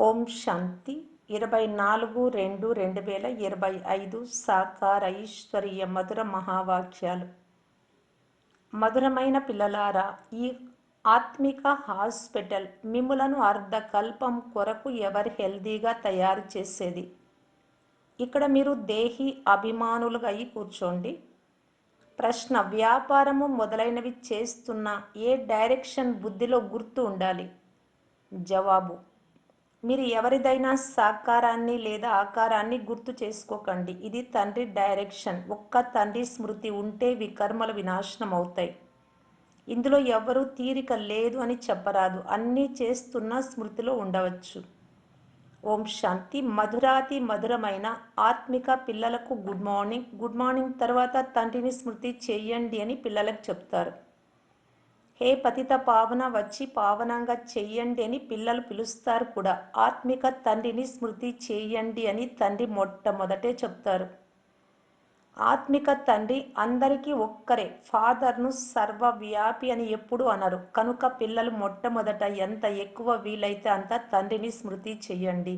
ఓం శాంతి. ఇరవై నాలుగు రెండు రెండు వేల ఇరవై ఐదు సాకార ఐశ్వర్య మధుర మహావాక్యాలు. మధురమైన పిల్లలారా ఈ ఆత్మిక హాస్పిటల్ మిములను అర్ధకల్పం కొరకు ఎవరు హెల్దీగా తయారు చేసేది? ఇక్కడ మీరు దేహి అభిమానులుగా అయి కూర్చోండి. ప్రశ్న వ్యాపారము మొదలైనవి చేస్తున్న ఏ డైరెక్షన్ బుద్ధిలో గుర్తు ఉండాలి? జవాబు మీరు ఎవరిదైనా సాకారాన్ని లేదా ఆకారాన్ని గుర్తు చేసుకోకండి. ఇది తండ్రి డైరెక్షన్. ఒక్క తండ్రి స్మృతి ఉంటే వికర్మలు వినాశనం అవుతాయి. ఇందులో ఎవరు తీరిక లేదు అని చెప్పరాదు. అన్నీ చేస్తున్న స్మృతిలో ఉండవచ్చు. ఓం శాంతి. మధురాతి మధురమైన ఆత్మిక పిల్లలకు గుడ్ మార్నింగ్. గుడ్ మార్నింగ్ తర్వాత తండ్రిని స్మృతి చేయండి అని పిల్లలకు చెప్తారు. హే పతిత పావన వచ్చి పావనంగా చెయ్యండి అని పిల్లలు పిలుస్తారు కూడా. ఆత్మిక తండ్రిని స్మృతి చేయండి అని తండ్రి మొట్టమొదటే చెప్తారు. ఆత్మిక తండ్రి అందరికీ ఒక్కరే ఫాదర్ను సర్వవ్యాపి అని ఎప్పుడు అనరు. కనుక పిల్లలు మొట్టమొదట ఎంత ఎక్కువ వీలైతే అంత తండ్రిని స్మృతి చేయండి.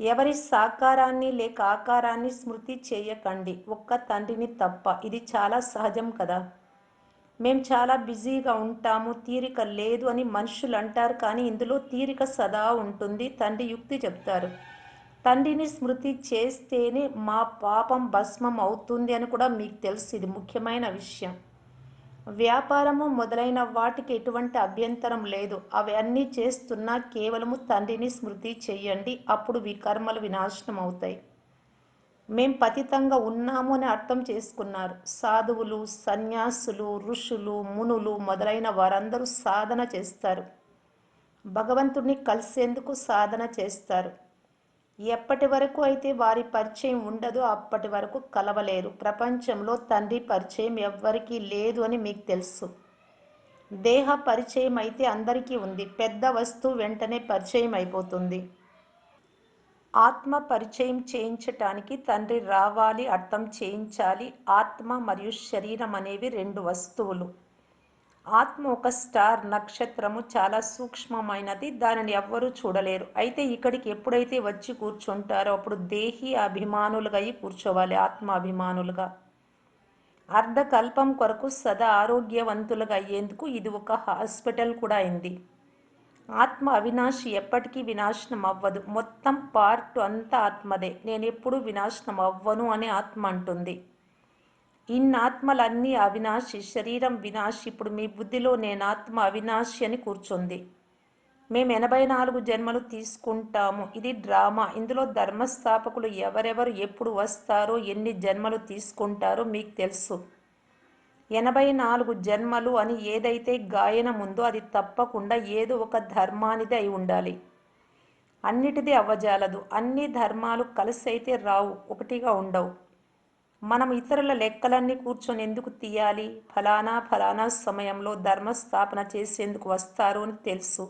ఎవరి సాకారాన్ని లేక ఆకారాన్ని స్మృతి చేయకండి. ఒక్క తండ్రిని తప్ప. ఇది చాలా సహజం కదా. మేము చాలా బిజీగా ఉంటాము తీరిక లేదు అని మనుషులు అంటారు కానీ ఇందులో తీరిక సదా ఉంటుంది తండ్రి యుక్తి చెప్తారు. తండ్రిని స్మృతి చేస్తేనే మా పాపం భస్మం అవుతుంది అని కూడా మీకు తెలుసు ఇది ముఖ్యమైన విషయం. వ్యాపారము మొదలైన వాటికి ఎటువంటి అభ్యంతరం లేదు. అవన్నీ చేస్తున్నా కేవలము తండ్రిని స్మృతి చేయండి అప్పుడు వికర్మలు వినాశనం అవుతాయి. మేం పతితంగా ఉన్నాము అని అర్థం చేసుకున్నారు. సాధువులు సన్యాసులు ఋషులు మునులు మొదలైన వారందరూ సాధన చేస్తారు. భగవంతుడిని కలిసేందుకు సాధన చేస్తారు. ఎప్పటి వరకు అయితే వారి పరిచయం ఉండదో అప్పటి వరకు కలవలేరు. ప్రపంచంలో తండ్రి పరిచయం ఎవ్వరికీ లేదు అని మీకు తెలుసు. దేహ పరిచయం అయితే అందరికీ ఉంది. పెద్ద వస్తువు వెంటనే పరిచయం అయిపోతుంది. ఆత్మ పరిచయం చేయించటానికి తండ్రి రావాలి అర్థం చేయించాలి. ఆత్మ మరియు శరీరం అనేవి రెండు వస్తువులు. ఆత్మ ఒక స్టార్ నక్షత్రము చాలా సూక్ష్మమైనది దానిని ఎవ్వరూ చూడలేరు. అయితే ఇక్కడికి ఎప్పుడైతే వచ్చి కూర్చుంటారో అప్పుడు దేహి అభిమానులుగా అయి కూర్చోవాలి ఆత్మ అభిమానులుగా అర్ధకల్పం కొరకు సదా ఆరోగ్యవంతులుగా అయ్యేందుకు ఇది ఒక హాస్పిటల్ కూడా అయింది. ఆత్మ అవినాశి ఎప్పటికీ వినాశనం అవ్వదు మొత్తం పార్ట్ అంతా ఆత్మదే. నేను ఎప్పుడు వినాశనం అవ్వను అని ఆత్మ అంటుంది. ఇన్నాత్మలన్నీ అవినాశి శరీరం వినాశి. ఇప్పుడు మీ బుద్ధిలో నేను ఆత్మ అవినాశి అని కూర్చుంది. మేము ఎనభై నాలుగు జన్మలు తీసుకుంటాము. ఇది డ్రామా. ఇందులో ధర్మస్థాపకులు ఎవరెవరు ఎప్పుడు వస్తారో ఎన్ని జన్మలు తీసుకుంటారో మీకు తెలుసు. ఎనభై నాలుగు జన్మలు అని ఏదైతే గాయనం ఉందో అది తప్పకుండా ఏదో ఒక ధర్మానిది అయి ఉండాలి. అన్నిటిది అవ్వజాలదు. అన్ని ధర్మాలు కలిసి అయితే రావు ఒకటిగా ఉండవు. మనం ఇతరుల లెక్కలన్నీ కూర్చొని ఎందుకు తీయాలి? ఫలానా ఫలానా సమయంలో ధర్మస్థాపన చేసేందుకు వస్తారు అని తెలుసు.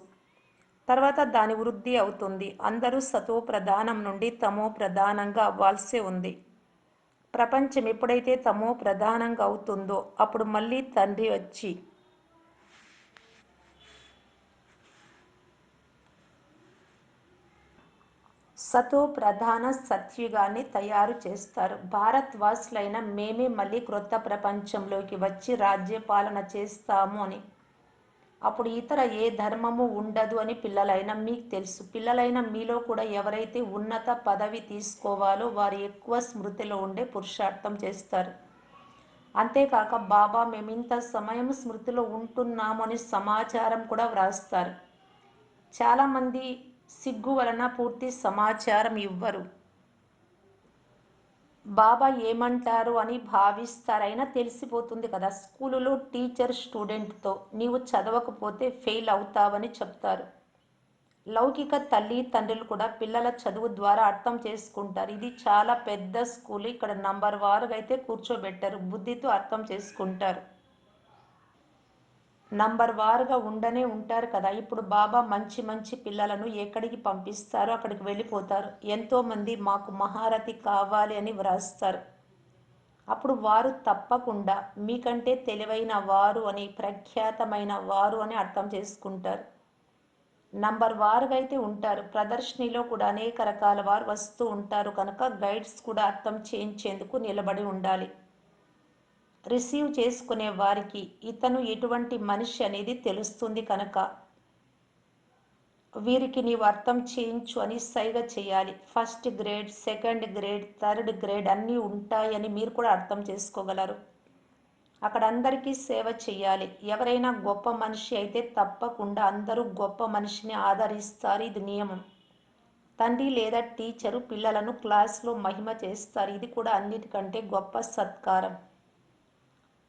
తర్వాత దాని వృద్ధి అవుతుంది. అందరూ సతో ప్రధానం నుండి తమో ప్రధానంగా అవ్వాల్సే ఉంది. ప్రపంచం ఎప్పుడైతే తమో ప్రధానంగా అవుతుందో అప్పుడు మళ్ళీ తండ్రి వచ్చి సతో ప్రధాన సత్యుగాన్ని తయారు చేస్తారు. భారత్ వాసులైన మేమే మళ్ళీ క్రొత్త ప్రపంచంలోకి వచ్చి రాజ్యపాలన చేస్తాము అని అప్పుడు ఇతర ఏ ధర్మము ఉండదు అని పిల్లలైన మీకు తెలుసు. పిల్లలైన మీలో కూడా ఎవరైతే ఉన్నత పదవి తీసుకోవాలో వారు ఎక్కువ స్మృతిలో ఉండే పురుషార్థం చేస్తారు. అంతేకాక బాబా మేము ఇంత సమయం స్మృతిలో ఉంటున్నాము అని సమాచారం కూడా వ్రాస్తారు. చాలామంది సిగ్గు వలన పూర్తి సమాచారం ఇవ్వరు. బాబా ఏమంటారు అని భావిస్తారైనా తెలిసిపోతుంది కదా. స్కూలులో టీచర్ స్టూడెంట్తో నీవు చదవకపోతే ఫెయిల్ అవుతావని చెప్తారు. లౌకిక తల్లి తండ్రులు కూడా పిల్లల చదువు ద్వారా అర్థం చేసుకుంటారు. ఇది చాలా పెద్ద స్కూల్. ఇక్కడ నంబర్ వారుగా అయితే కూర్చోబెట్టారు. బుద్ధితో అర్థం చేసుకుంటారు. నంబర్ వారుగా ఉండనే ఉంటారు కదా. ఇప్పుడు బాబా మంచి మంచి పిల్లలను ఎక్కడికి పంపిస్తారో అక్కడికి వెళ్ళిపోతారు. ఎంతోమంది మాకు మహారథి కావాలి అని వ్రాస్తారు. అప్పుడు వారు తప్పకుండా మీకంటే తెలివైన వారు అని ప్రఖ్యాతమైన వారు అని అర్థం చేసుకుంటారు. నంబర్ వారుగా అయితే ఉంటారు. ప్రదర్శనలో కూడా అనేక రకాల వారు వస్తూ ఉంటారు. కనుక గైడ్స్ కూడా అర్థం చేయించేందుకు నిలబడి ఉండాలి. రిసీవ్ చేసుకునే వారికి ఇతను ఎటువంటి మనిషి అనేది తెలుస్తుంది కనుక వీరికి నీవు అర్థం చేయించు అని సైగ చేయాలి. First grade second grade third grade అన్నీ ఉంటాయని మీరు కూడా అర్థం చేసుకోగలరు. అక్కడ అందరికీ సేవ చేయాలి. ఎవరైనా గొప్ప మనిషి అయితే తప్పకుండా అందరూ గొప్ప మనిషిని ఆదరిస్తారు. ఇది నియమం. తండ్రి లేదా టీచరు పిల్లలను క్లాస్లో మహిమ చేస్తారు. ఇది కూడా అన్నిటికంటే గొప్ప సత్కారం.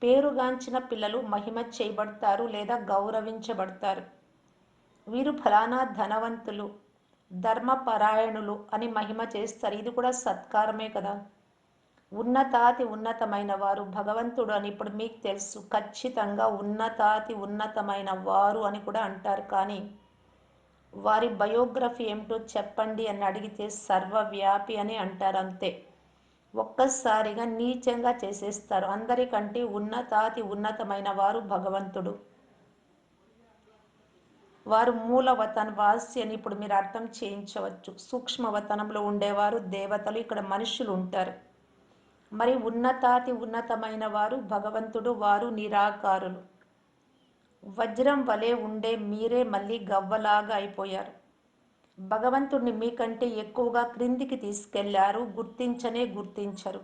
పేరుగాంచిన పిల్లలు మహిమ చేయబడతారు లేదా గౌరవించబడతారు. వీరు ఫలానా ధనవంతులు ధర్మపరాయణులు అని మహిమ చేస్తారు. ఇది కూడా సత్కారమే కదా. ఉన్నతాతి ఉన్నతమైన వారు భగవంతుడు అని ఇప్పుడు మీకు తెలుసు. ఖచ్చితంగా ఉన్నతాతి ఉన్నతమైన వారు అని కూడా అంటారు. కానీ వారి బయోగ్రఫీ ఏమిటో చెప్పండి అని అడిగితే సర్వవ్యాపి అని అంటారు అంతే. ఒక్కసారిగా నీచంగా చేసేస్తారు. అందరికంటే ఉన్నతాతి ఉన్నతమైన వారు భగవంతుడు. వారు మూలవతన వాసి అని ఇప్పుడు మీరు అర్థం చేయించవచ్చు. సూక్ష్మవతనంలో ఉండేవారు దేవతలు ఇక్కడ మనుషులు ఉంటారు. మరి ఉన్నతాతి ఉన్నతమైన వారు భగవంతుడు వారు నిరాకారులు. వజ్రం వలె ఉండే మీరే మళ్ళీ గవ్వలాగా అయిపోయారు. భగవంతుడిని మీకంటే ఎక్కువగా క్రిందికి తీసుకెళ్ళారు గుర్తించనే గుర్తించరు.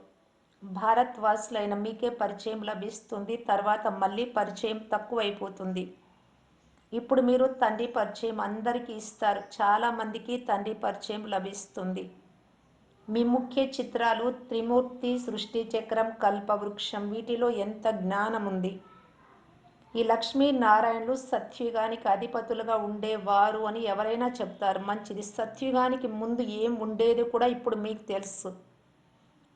భారత్ వాసులైన మీకే పరిచయం లభిస్తుంది తర్వాత మళ్ళీ పరిచయం తక్కువైపోతుంది. ఇప్పుడు మీరు తండ్రి పరిచయం అందరికీ ఇస్తారు చాలామందికి తండ్రి పరిచయం లభిస్తుంది. మీ ముఖ్య చిత్రాలు త్రిమూర్తి సృష్టి చక్రం కల్పవృక్షం వీటిలో ఎంత జ్ఞానం ఉంది ఈ లక్ష్మీనారాయణులు సత్యుగానికి అధిపతులుగా ఉండేవారు అని ఎవరైనా చెప్తారు. మంచిది. సత్యుగానికి ముందు ఏం ఉండేది కూడా ఇప్పుడు మీకు తెలుసు.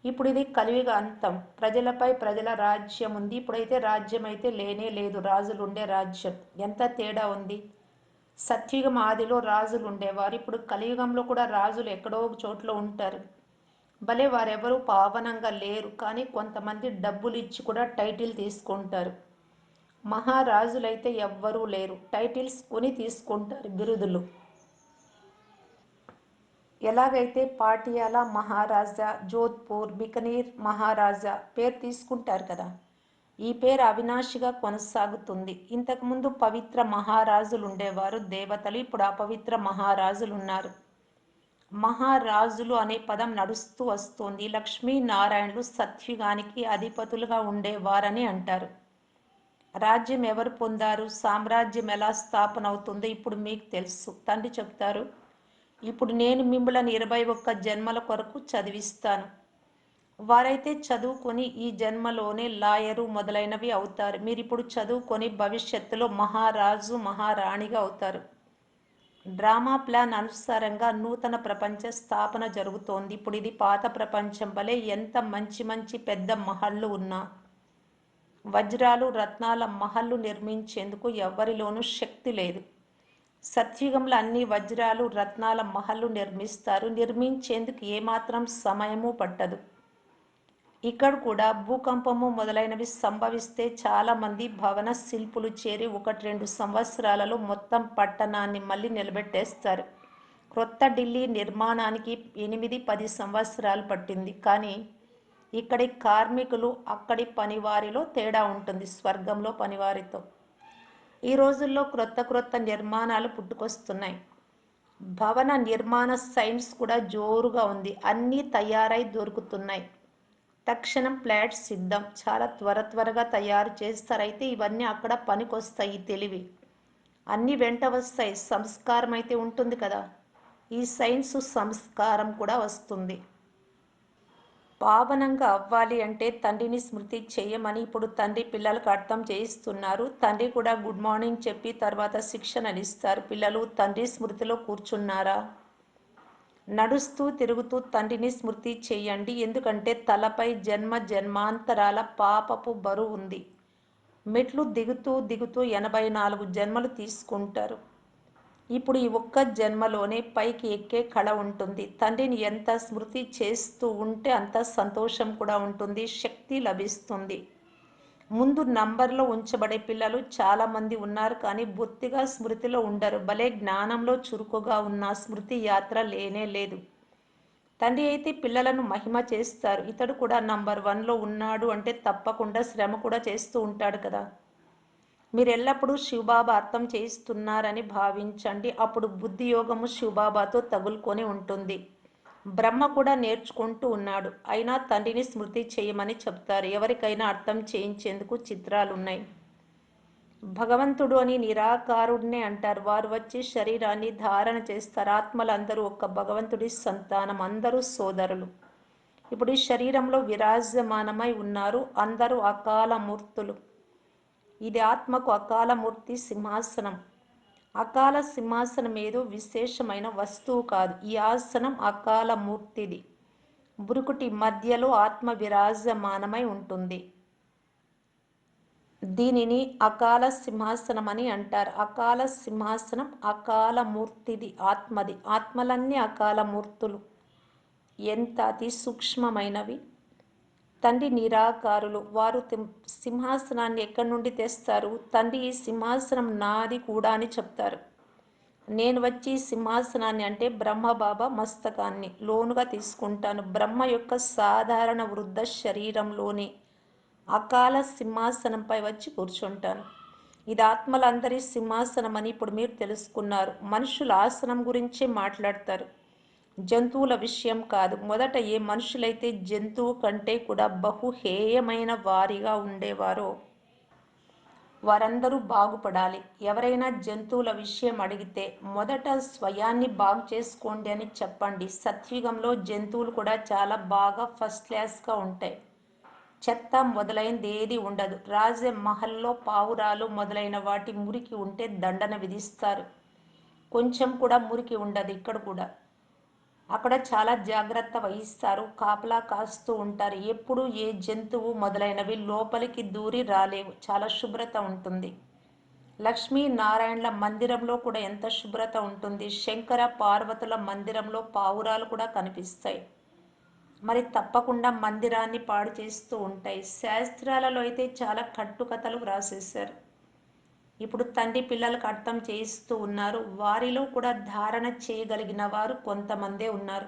ఇప్పుడు ఇది కలియుగ అంతం. ప్రజలపై ప్రజల రాజ్యం ఉంది. ఇప్పుడైతే రాజ్యం అయితే లేనే లేదు. రాజులు ఉండే రాజ్యం. ఎంత తేడా ఉంది? సత్యుగం ఆదిలో రాజులు ఉండేవారు. ఇప్పుడు కలియుగంలో కూడా రాజులు ఎక్కడో ఒక చోట్ల ఉంటారు. భలే వారెవరూ పావనంగా లేరు. కానీ కొంతమంది డబ్బులు ఇచ్చి కూడా టైటిల్ తీసుకుంటారు. మహారాజులైతే ఎవ్వరూ లేరు. టైటిల్స్ కొని తీసుకుంటారు బిరుదులు. ఎలాగైతే పాటియాలా మహారాజా జోధ్పూర్ బికనీర్ మహారాజా పేరు తీసుకుంటారు కదా ఈ పేరు అవినాశిగా కొనసాగుతుంది. ఇంతకుముందు పవిత్ర మహారాజులు ఉండేవారు. దేవతలు ఇప్పుడు అపవిత్ర మహారాజులు ఉన్నారు. మహారాజులు అనే పదం నడుస్తూ వస్తుంది. లక్ష్మీనారాయణులు సత్యుగానికి అధిపతులుగా ఉండేవారని అంటారు. రాజ్యం ఎవరు పొందారు? సామ్రాజ్యం ఎలా స్థాపన అవుతుందో? ఇప్పుడు మీకు తెలుసు. తండ్రి చెప్తారు ఇప్పుడు నేను మిమ్మల్ని ఇరవై ఒక్క జన్మల కొరకు చదివిస్తాను. వారైతే చదువుకొని ఈ జన్మలోనే లాయరు మొదలైనవి అవుతారు. మీరు ఇప్పుడు చదువుకొని భవిష్యత్తులో మహారాజు మహారాణిగా అవుతారు. డ్రామా ప్లాన్ అనుసారంగా నూతన ప్రపంచ స్థాపన జరుగుతోంది. ఇప్పుడు ఇది పాత ప్రపంచం వలె ఎంత మంచి మంచి పెద్ద మహళ్ళు ఉన్నా వజ్రాలు రత్నాల మహల్లు నిర్మించేందుకు ఎవ్వరిలోనూ శక్తి లేదు. సత్యుగంలో అన్ని వజ్రాలు రత్నాల మహల్లు నిర్మిస్తారు. నిర్మించేందుకు ఏమాత్రం సమయము పట్టదు. ఇక్కడ కూడా భూకంపము మొదలైనవి సంభవిస్తే చాలామంది భవన శిల్పులు చేరి ఒకటి రెండు సంవత్సరాలలో మొత్తం పట్టణాన్ని మళ్ళీ నిలబెట్టేస్తారు. క్రొత్త ఢిల్లీ నిర్మాణానికి ఎనిమిది పది సంవత్సరాలు పట్టింది. కానీ ఇక్కడి కార్మికులు అక్కడి పనివారిలో తేడా ఉంటుంది స్వర్గంలో పనివారితో. ఈ రోజుల్లో క్రొత్త క్రొత్త నిర్మాణాలు పుట్టుకొస్తున్నాయి. భవన నిర్మాణ సైన్స్ కూడా జోరుగా ఉంది. అన్నీ తయారై దొరుకుతున్నాయి. తక్షణం ఫ్లాట్ సిద్ధం. చాలా త్వర త్వరగా తయారు చేస్తారు అయితే ఇవన్నీ అక్కడ పనికొస్తాయి తెలివి. అన్నీ వెంట వస్తాయి. సంస్కారం అయితే ఉంటుంది కదా. ఈ సైన్స్ సంస్కారం కూడా వస్తుంది. పావనంగా అవ్వాలి అంటే తండ్రిని స్మృతి చేయమని ఇప్పుడు తండ్రి పిల్లలకు అర్థం చేయిస్తున్నారు. తండ్రి కూడా గుడ్ మార్నింగ్ చెప్పి తర్వాత శిక్షణనిస్తారు పిల్లలు తండ్రి స్మృతిలో కూర్చున్నారా? నడుస్తూ తిరుగుతూ తండ్రిని స్మృతి చేయండి. ఎందుకంటే తలపై జన్మ జన్మాంతరాల పాపపు బరువు ఉంది. మెట్లు దిగుతూ దిగుతూ ఎనభై నాలుగు జన్మలు తీసుకుంటారు. ఇప్పుడు ఈ ఒక్క జన్మలోనే పైకి ఎక్కే కళ ఉంటుంది. తండ్రిని ఎంత స్మృతి చేస్తూ ఉంటే అంత సంతోషం కూడా ఉంటుంది శక్తి లభిస్తుంది. ముందు నంబర్లో ఉంచబడే పిల్లలు చాలామంది ఉన్నారు కానీ బొత్తిగా స్మృతిలో ఉండరు. భలే జ్ఞానంలో చురుకుగా ఉన్న స్మృతి యాత్ర లేనే లేదు. తండ్రి అయితే పిల్లలను మహిమ చేస్తారు. ఇతడు కూడా నంబర్ వన్లో ఉన్నాడు అంటే తప్పకుండా శ్రమ కూడా చేస్తూ ఉంటాడు కదా. మీరు ఎల్లప్పుడూ శివబాబా అర్థం చేయిస్తున్నారని భావించండి. అప్పుడు బుద్ధి యోగము శివబాబాతో తగులుకొని ఉంటుంది. బ్రహ్మ కూడా నేర్చుకుంటూ ఉన్నాడు. అయినా తండ్రిని స్మృతి చేయమని చెప్తారు. ఎవరికైనా అర్థం చేయించేందుకు చిత్రాలు ఉన్నాయి భగవంతుడు అని నిరాకారుడినే అంటారు. వారు వచ్చి శరీరాన్ని ధారణ చేస్తారు. ఆత్మలందరూ ఒక్క భగవంతుడి సంతానం. అందరూ సోదరులు. ఇప్పుడు ఈ శరీరంలో విరాజమానమై ఉన్నారు. అందరూ అకాల మూర్తులు. ఇది ఆత్మకు అకాల మూర్తి సింహాసనం. అకాల సింహాసనం ఏదో విశేషమైన వస్తువు కాదు. ఈ ఆసనం అకాల మూర్తిది. బురుకుటి మధ్యలో ఆత్మ విరాజమానమై ఉంటుంది. దీనిని అకాల సింహాసనం అని అంటారు. అకాల సింహాసనం అకాల మూర్తిది ఆత్మది. ఆత్మలన్నీ అకాల మూర్తులు. ఎంత అతి సూక్ష్మమైనవి. తండ్రి నిరాకారులు. వారు సింహాసనాన్ని ఎక్కడి నుండి తెస్తారు? తండ్రి ఈ సింహాసనం నాది కూడా అని చెప్తారు. నేను వచ్చి సింహాసనాన్ని అంటే బ్రహ్మబాబా మస్తకాన్ని లోనుగా తీసుకుంటాను. బ్రహ్మ యొక్క సాధారణ వృద్ధ శరీరంలోని అకాల సింహాసనంపై వచ్చి కూర్చుంటాను. ఇది ఆత్మలందరి సింహాసనం అని ఇప్పుడు మీరు తెలుసుకున్నారు. మనుషుల ఆసనం గురించే మాట్లాడతారు. జంతువుల విషయం కాదు. మొదట ఏ మనుషులైతే జంతువు కంటే కూడా బహు హేయమైన వారిగా ఉండేవారో వారందరూ బాగుపడాలి. ఎవరైనా జంతువుల విషయం అడిగితే మొదట స్వయాన్ని బాగు చేసుకోండి అని చెప్పండి. సత్యుగంలో జంతువులు కూడా చాలా బాగా ఫస్ట్ క్లాస్గా ఉంటాయి. చెత్త మొదలైనది ఏది ఉండదు. రాజ మహల్లో పావురాలు మొదలైన వాటి మురికి ఉంటే దండన విధిస్తారు. కొంచెం కూడా మురికి ఉండదు ఇక్కడ కూడా. అక్కడ చాలా జాగ్రత్త వహిస్తారు. కాపలా కాస్తూ ఉంటారు. ఎప్పుడు ఏ జంతువు మొదలైనవి లోపలికి దూరి రాలేవు. చాలా శుభ్రత ఉంటుంది. లక్ష్మీ నారాయణల మందిరంలో కూడా ఎంత శుభ్రత ఉంటుంది. శంకర పార్వతుల మందిరంలో పావురాలు కూడా కనిపిస్తాయి. మరి తప్పకుండా మందిరాన్ని పాడు చేస్తూ ఉంటాయి. శాస్త్రాలలో అయితే చాలా కట్టుకథలు వ్రాసేశారు ఇప్పుడు తండ్రి పిల్లలకు అర్థం చేయిస్తూ ఉన్నారు. వారిలో కూడా ధారణ చేయగలిగిన వారు కొంతమందే ఉన్నారు.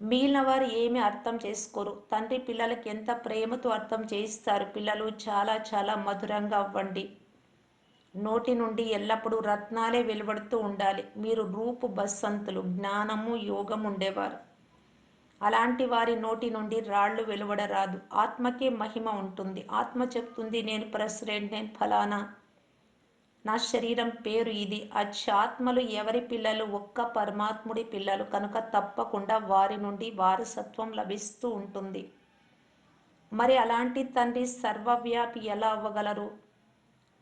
మిగిలిన వారు ఏమీ అర్థం చేసుకోరు. తండ్రి పిల్లలకి ఎంత ప్రేమతో అర్థం చేయిస్తారు. పిల్లలు చాలా చాలా మధురంగా అవ్వండి. నోటి నుండి ఎల్లప్పుడూ రత్నాలే వెలువడుతూ ఉండాలి. మీరు రూపు బసంతులు జ్ఞానము యోగం ఉండేవారు. అలాంటి వారి నోటి నుండి రాళ్ళు వెలువడరాదు. ఆత్మకే మహిమ ఉంటుంది. ఆత్మ చెప్తుంది నేను ప్రెసిడెంట్ నేను ఫలానా నా శరీరం పేరు ఇది. అత్యాత్మలు ఎవరి పిల్లలు? ఒక్క పరమాత్ముడి పిల్లలు. కనుక తప్పకుండా వారి నుండి వారసత్వం లభిస్తూ ఉంటుంది. మరి అలాంటి తండ్రి సర్వవ్యాపి ఎలా అవ్వగలరు?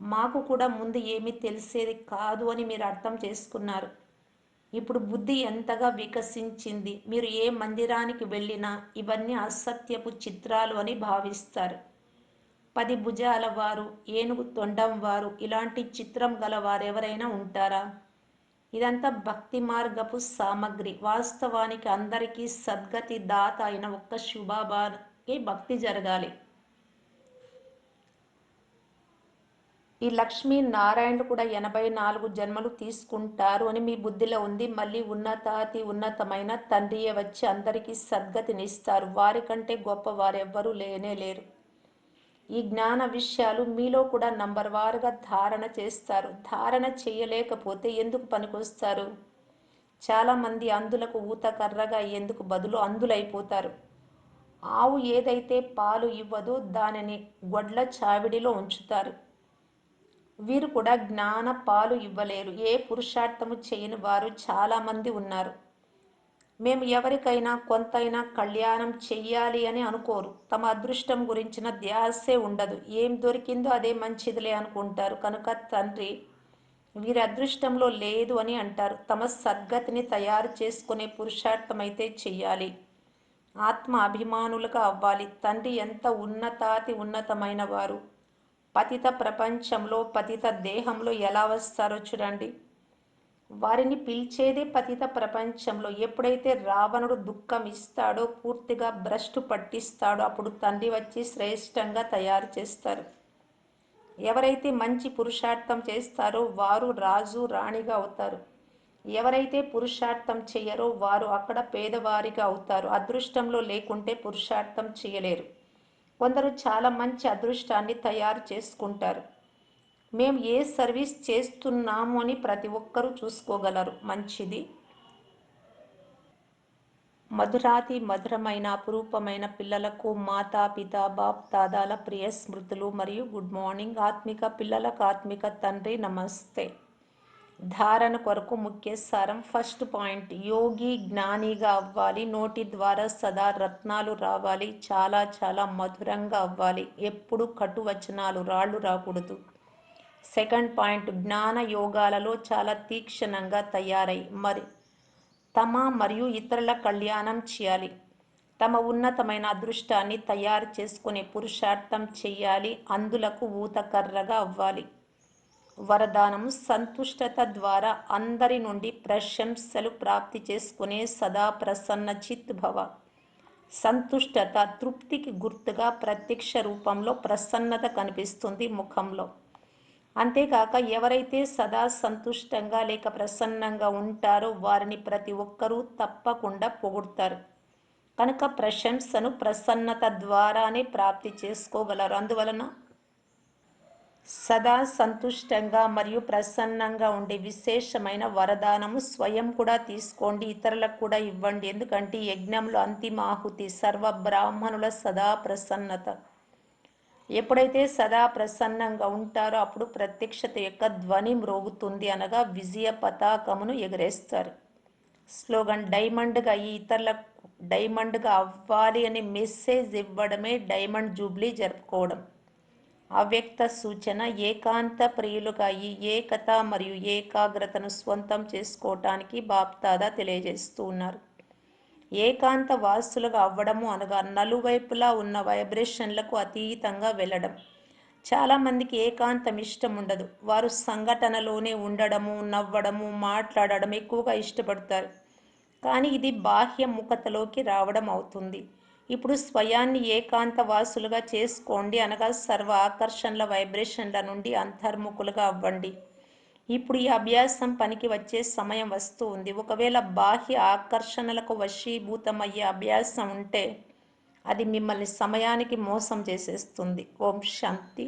మాకు కూడా ముందు ఏమీ తెలిసేది కాదు అని మీరు అర్థం చేసుకున్నారు. ఇప్పుడు బుద్ధి ఎంతగా వికసించింది? మీరు ఏ మందిరానికి వెళ్ళినా ఇవన్నీ అసత్యపు చిత్రాలు అని భావిస్తారు. పది భుజాల వారు ఏనుగు తొండం వారు ఇలాంటి చిత్రం గల వారెవరైనా ఉంటారా? ఇదంతా భక్తి మార్గపు సామగ్రి. వాస్తవానికి అందరికీ సద్గతి దాత అయిన ఒక్క శుభాబాకి భక్తి జరగాలి. ఈ లక్ష్మీ నారాయణుడు కూడా ఎనభై నాలుగు జన్మలు తీసుకుంటారు అని మీ బుద్ధిలో ఉంది. మళ్ళీ ఉన్నతాతి ఉన్నతమైన తండ్రియే వచ్చి అందరికీ సద్గతినిస్తారు. వారికంటే గొప్ప వారెవ్వరూ లేనే లేరు. ఈ జ్ఞాన విషయాలు మీలో కూడా నంబర్ వారుగా ధారణ చేస్తారు. ధారణ చేయలేకపోతే ఎందుకు పనికొస్తారు? చాలామంది అందులకు ఊతకర్రగా ఎందుకు బదులు అందులైపోతారు? ఆవు ఏదైతే పాలు ఇవ్వదో దానిని గొడ్ల చావిడిలో ఉంచుతారు. వీరు కూడా జ్ఞాన పాలు ఇవ్వలేరు. ఏ పురుషార్థము చేయని వారు చాలామంది ఉన్నారు. మేము ఎవరికైనా కొంతైనా కళ్యాణం చెయ్యాలి అని అనుకోరు. తమ అదృష్టం గురించిన ధ్యాసే ఉండదు. ఏం దొరికిందో అదే మంచిదిలే అనుకుంటారు. కనుక తండ్రి వీరి అదృష్టంలో లేదు అని అంటారు. తమ సద్గతిని తయారు చేసుకునే పురుషార్థం అయితే చెయ్యాలి. ఆత్మ అభిమానులుగా అవ్వాలి. తండ్రి ఎంత ఉన్నతాతి ఉన్నతమైన వారు పతిత ప్రపంచంలో పతిత దేహంలో ఎలా వస్తారో చూడండి. వారిని పిలిచేదే పతిత ప్రపంచంలో. ఎప్పుడైతే రావణుడు దుఃఖం ఇస్తాడో పూర్తిగా భ్రష్టు పట్టిస్తాడో అప్పుడు తండ్రి వచ్చి శ్రేష్టంగా తయారు చేస్తారు. ఎవరైతే మంచి పురుషార్థం చేస్తారో వారు రాజు రాణిగా అవుతారు. ఎవరైతే పురుషార్థం చేయరో వారు అక్కడ పేదవారిగా అవుతారు. అదృష్టంలో లేకుంటే పురుషార్థం చేయలేరు. కొందరు చాలా మంచి అదృష్టాన్ని తయారు చేసుకుంటారు. మేము ఏ సర్వీస్ చేస్తున్నాము అని ప్రతి ఒక్కరూ చూసుకోగలరు. మంచిది. మధురాతి మధురమైన అపురూపమైన పిల్లలకు మాతా పితా బాప్ దాదాల ప్రియ స్మృతులు మరియు గుడ్ మార్నింగ్ ఆత్మిక పిల్లలకు ఆత్మిక తండ్రి నమస్తే. ధారణ కొరకు ముఖ్య సారం ఫస్ట్ పాయింట్. యోగి జ్ఞానిగా అవ్వాలి. నోటి ద్వారా సదా రత్నాలు రావాలి. చాలా చాలా మధురంగా అవ్వాలి. ఎప్పుడు కటు వచనాలు రాళ్ళు రాకూడదు. సెకండ్ పాయింట్ జ్ఞాన యోగాలలో చాలా తీక్షణంగా తయారై మరి తమ మరియు ఇతరుల కళ్యాణం చేయాలి. తమ ఉన్నతమైన అదృష్టాన్ని తయారు చేసుకునే పురుషార్థం చేయాలి. అందులకు ఊతకర్రగా అవ్వాలి. వరదానం సంతుష్టత ద్వారా అందరి నుండి ప్రశంసలు ప్రాప్తి చేసుకునే సదా ప్రసన్న చిత్ భవ. సంతుష్టత తృప్తికి గుర్తుగా ప్రత్యక్ష రూపంలో ప్రసన్నత కనిపిస్తుంది ముఖంలో. అంతేకాక ఎవరైతే సదా సంతుష్టంగా లేక ప్రసన్నంగా ఉంటారో వారిని ప్రతి ఒక్కరూ తప్పకుండా పొగుడతారు. కనుక ప్రశంసను ప్రసన్నత ద్వారానే ప్రాప్తి చేసుకోగలరు. అందువలన సదా సంతుష్టంగా మరియు ప్రసన్నంగా ఉండే విశేషమైన వరదానము స్వయం కూడా తీసుకోండి ఇతరులకు కూడా ఇవ్వండి. ఎందుకంటే యజ్ఞంలో అంతిమాహుతి సర్వ బ్రాహ్మణుల సదా ప్రసన్నత. ఎప్పుడైతే సదా ప్రసన్నంగా ఉంటారో అప్పుడు ప్రత్యక్షత యొక్క ధ్వని మ్రోగుతుంది అనగా విజయ పతాకమును ఎగరేస్తారు. స్లోగన్ డైమండ్గా ఈ ఇతరులకు డైమండ్గా అవ్వాలి అని మెసేజ్ ఇవ్వడమే డైమండ్ జూబ్లీ జరుపుకోవడం. అవ్యక్త సూచన ఏకాంత ప్రియులుగా ఈ ఏకత మరియు ఏకాగ్రతను స్వంతం చేసుకోవటానికి బాప్తాదా తెలియజేస్తూ ఉన్నారు. ఏకాంత వాసులుగా అవ్వడము అనగా నలువైపులా ఉన్న వైబ్రేషన్లకు అతీతంగా వెళ్ళడం. చాలామందికి ఏకాంతం ఇష్టం ఉండదు వారు సంఘటనలోనే ఉండడము నవ్వడము మాట్లాడడం ఎక్కువగా ఇష్టపడతారు. కానీ ఇది బాహ్య ముఖతలోకి రావడం అవుతుంది. ఇప్పుడు స్వయాన్ని ఏకాంత వాసులుగా చేసుకోండి అనగా సర్వ ఆకర్షణల వైబ్రేషన్ల నుండి అంతర్ముఖులుగా అవ్వండి. ఇప్పుడు ఈ అభ్యాసం పనికి వచ్చే సమయం వస్తూ ఉంది. ఒకవేళ బాహ్య ఆకర్షణలకు వశీభూతమయ్యే అభ్యాసం ఉంటే అది మిమ్మల్ని సమయానికి మోసం చేసేస్తుంది. ఓం శాంతి.